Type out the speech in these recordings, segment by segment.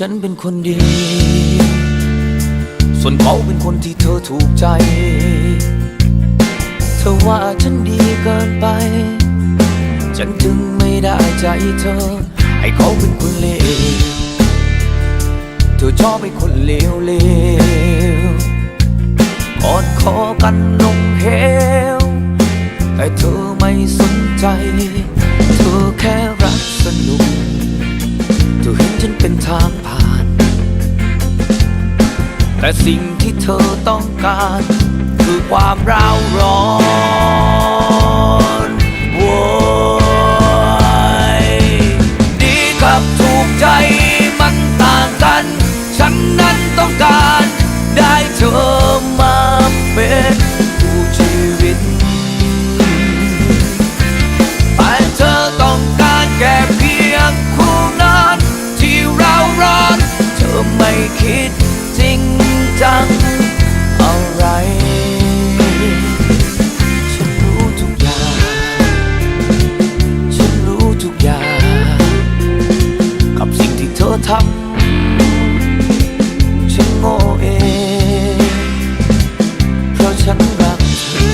ฉันเป็นคนดี ส่วนเขาเป็นคนที่เธอถูกใจ เธอว่าฉันดีเกินไป ฉันจึงไม่ได้ใจเธอ ให้เขาเป็นคนเลว เธอชอบเป็นคนเลวเลวกอดคอกันลงเหว แต่เธอไม่สนใจ เธอแค่รักสนุก เธอเห็นฉันเป็นทางผ่าน แต่สิ่งที่เธอต้องการ คือความร้าวร้อน ทำฉันโง่เอง เพราะฉันรักเธอ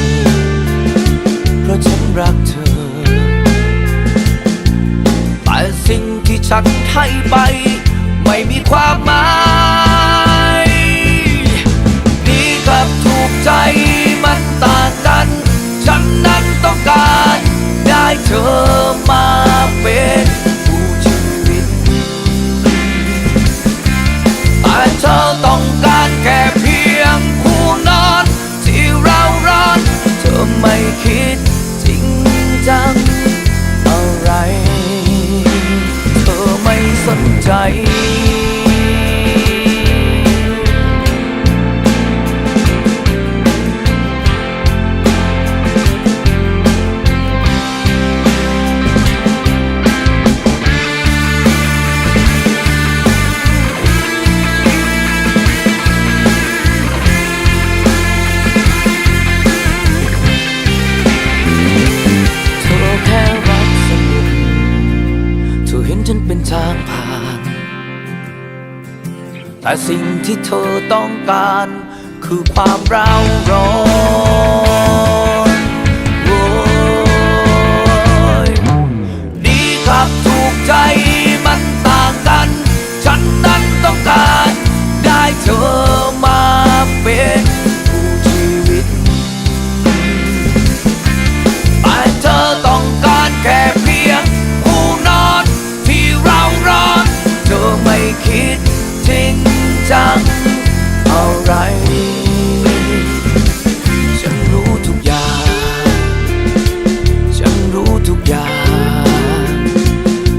เพราะฉันรักเธอ แต่สิ่งที่ฉันให้ไป ไม่มีความหมายดีกับถูกใจมันต่างกัน ฉันนั้นต้องการได้เธอมา ใจ เธอแค่รักสนุกเธอเห็นฉันเป็นทางผ่าน แต่สิ่งที่เธอต้องการ คือความร้าวร้อน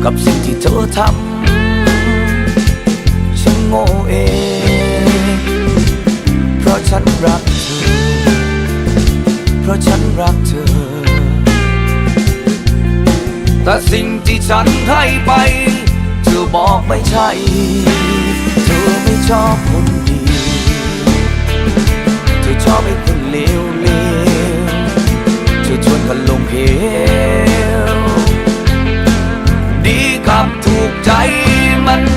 กับสิ่งที่เธอทำฉันโง่เอง เพราะฉันรักเธอ เพราะฉันรักเธอ แต่สิ่งที่ฉันให้ไป เธอบอกไม่ใช่ เธอไม่ชอบคน